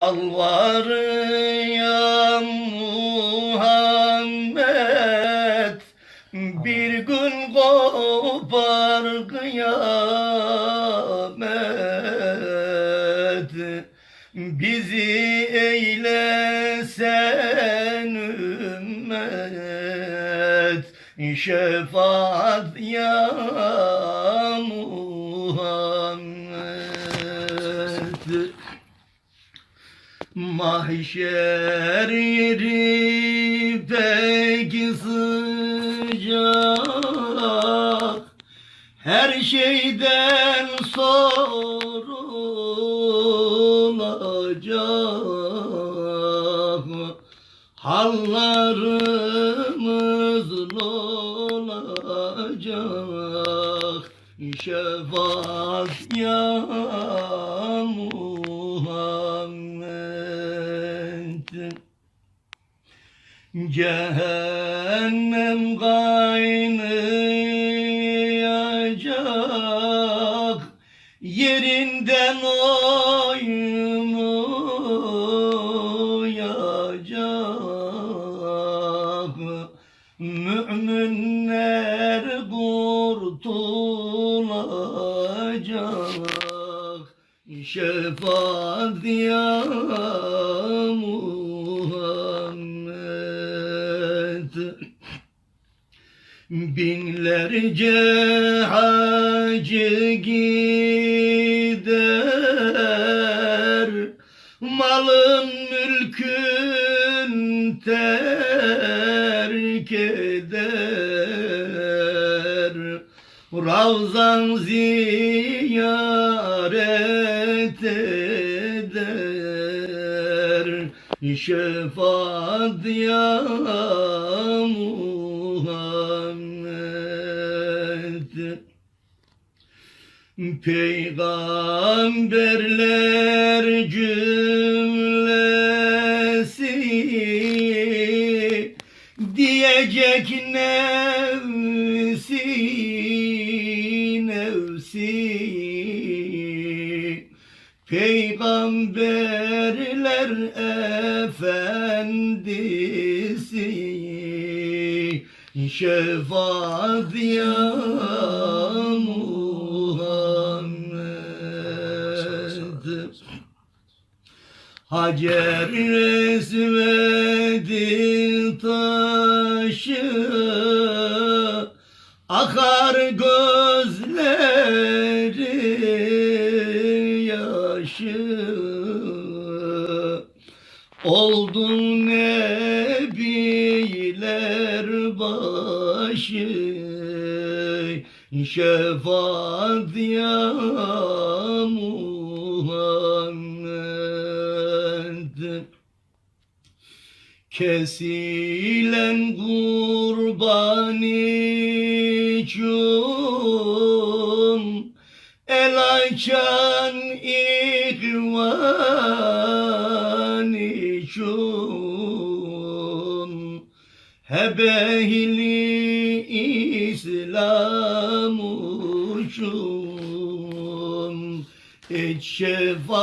Alvarıya Muhammed. Bir gün kopar kıyamet. Bizi eylesen ümmet. Şefaat ya Muhammed Mahşer yeri pek sıcak. Her şeyden sorulacak. Hallarımız olacak Şefaat ya Cehennem kaynayacak. Yerinden oynayacak Müminler kurtulacak. Şefaat ya Muhammed Binlerce hacı gider Malın mülkün terk eder. Ravzan ziyaret eder Şefaat ya Muhammed Peygamberler cümlesi diyecek nefsi nefsi Peygamberler efendisi şefaat ya Muhammed. Hacer resmedi taşı Akar gözleri yaşı Oldun nebiler başı Şefaat ya Muhammed Kesilen kurban için El açan ihvan için Hep ehli İslam için Et şefaat